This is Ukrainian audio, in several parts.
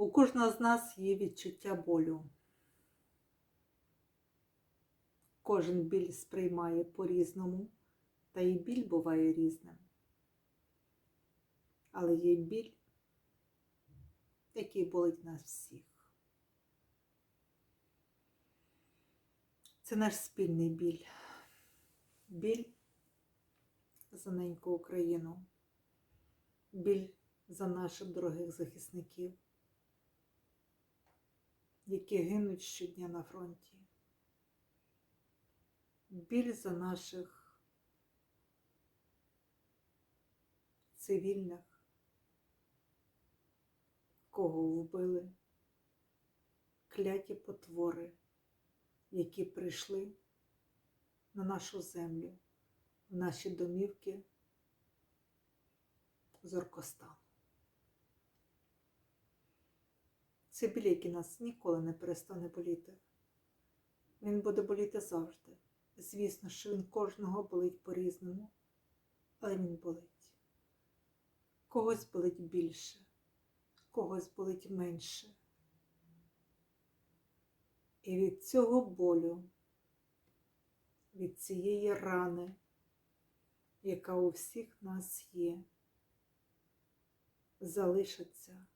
У кожного з нас є відчуття болю. Кожен біль сприймає по-різному, та і біль буває різним. Але є біль, який болить нас всіх. Це наш спільний біль. Біль за неньку Україну, біль за наших дорогих захисників, які гинуть щодня на фронті, біль за наших цивільних, кого вбили, кляті потвори, які прийшли на нашу землю, в наші домівки з Оркостану. Це біль, який нас ніколи не перестане боліти. Він буде боліти завжди. Звісно, що він кожного болить по-різному, але він болить. Когось болить більше, когось болить менше. І від цього болю, від цієї рани, яка у всіх нас є, залишаться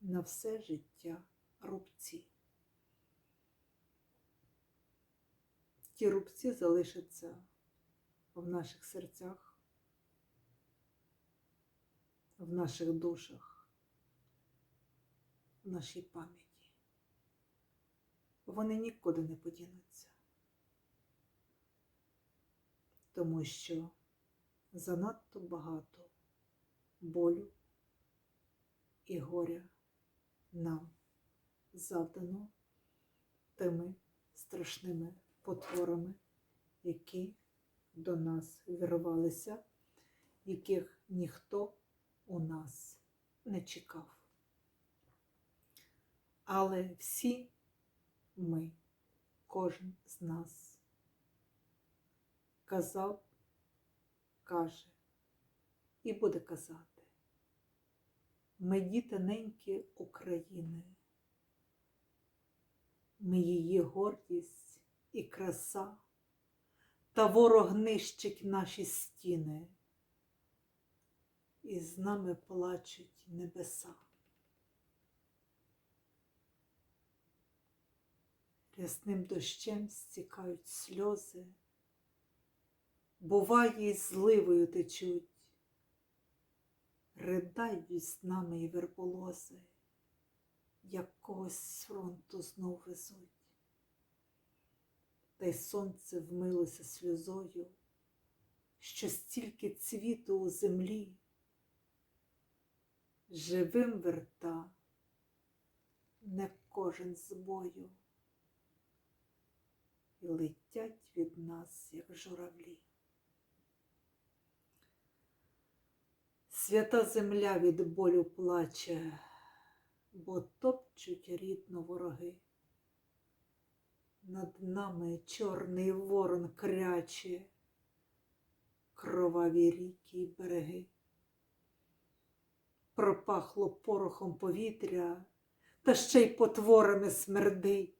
на все життя рубці. Ті рубці залишаться в наших серцях, в наших душах, в нашій пам'яті. Вони нікуди не подінуться, тому що занадто багато болю і горя нам завдано тими страшними потворами, які до нас вірвалися, яких ніхто у нас не чекав. Але всі ми, кожен з нас казав, каже і буде казати. Ми діти неньки України. Ми її гордість і краса, та ворог нищить наші стіни, і з нами плачуть небеса. Рясним дощем стікають сльози, буває, й зливою течуть ридають з нами і верболози, як когось з фронту знов везуть. Та й сонце вмилося сльозою, що стільки цвіту у землі, живим верта не кожен з бою, і летять від нас, як журавлі. Свята земля від болю плаче, бо топчуть рідно вороги. Над нами чорний ворон кряче, кроваві ріки й береги. Пропахло порохом повітря, та ще й потворами смердить.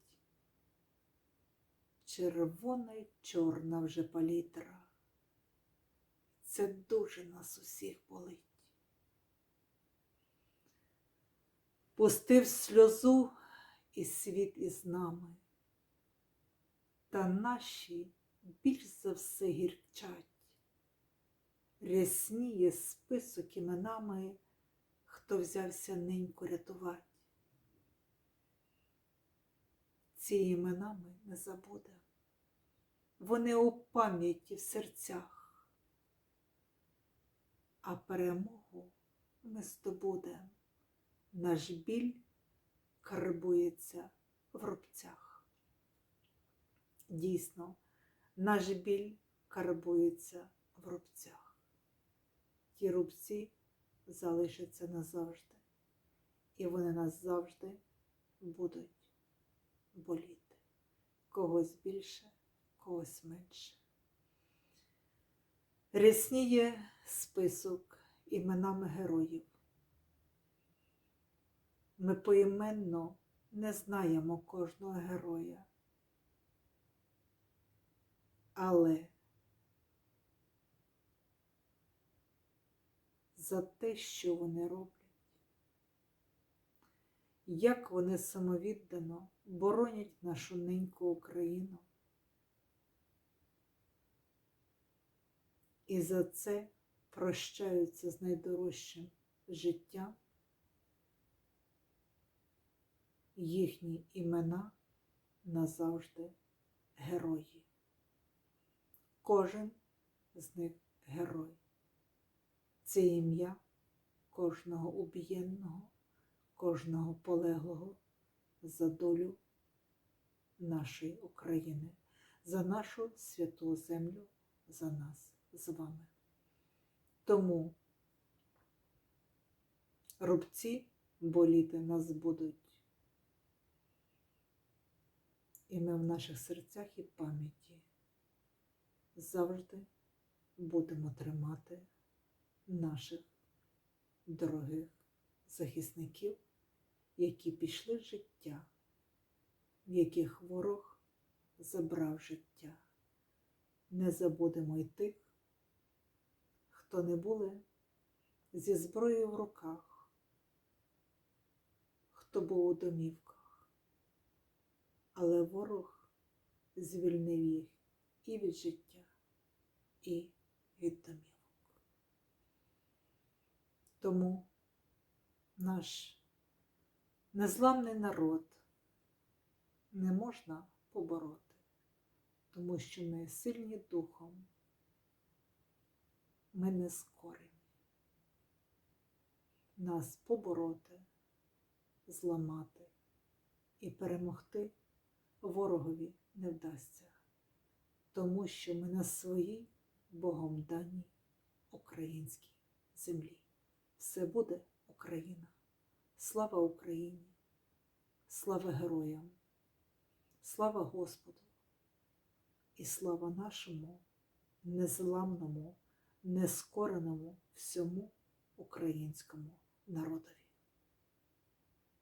Червона й чорна вже палітра. Це дуже нас усіх болить. Пустив сльозу і світ із нами, та наші більш за все гірчать, рясніє список іменами, хто взявся неньку рятувати. Ці імена ми не забудемо, вони у пам'яті в серцях, а перемогу ми здобудемо наш біль карбується в рубцях. Дійсно, наш біль карбується в рубцях. Ті рубці залишаться назавжди, і вони нас завжди будуть боліти. Когось більше, когось менше. Рясніє список іменами героїв. Ми поіменно не знаємо кожного героя. Але за те, що вони роблять, як вони самовіддано боронять нашу неньку Україну. І за це прощаються з найдорожчим життям. Їхні імена назавжди герої. Кожен з них герой. Це ім'я кожного убієнного, кожного полеглого за долю нашої України, за нашу святу землю, за нас з вами. Тому рубці боліти нас будуть. І ми в наших серцях і пам'яті завжди будемо тримати наших дорогих захисників, які пішли в життя, в яких ворог забрав життя. Не забудемо й тих, хто не були зі зброєю в руках, хто був у домівках, але ворог звільнив їх і від життя, і від домівок. Тому наш незламний народ не можна побороти, тому що ми сильні духом, ми не скорені. Нас побороти, зламати і перемогти ворогові не вдасться, тому що ми на своїй Богом даній українській землі. Все буде Україна. Слава Україні, слава героям, слава Господу і слава нашому незламному, нескореному всьому українському народові.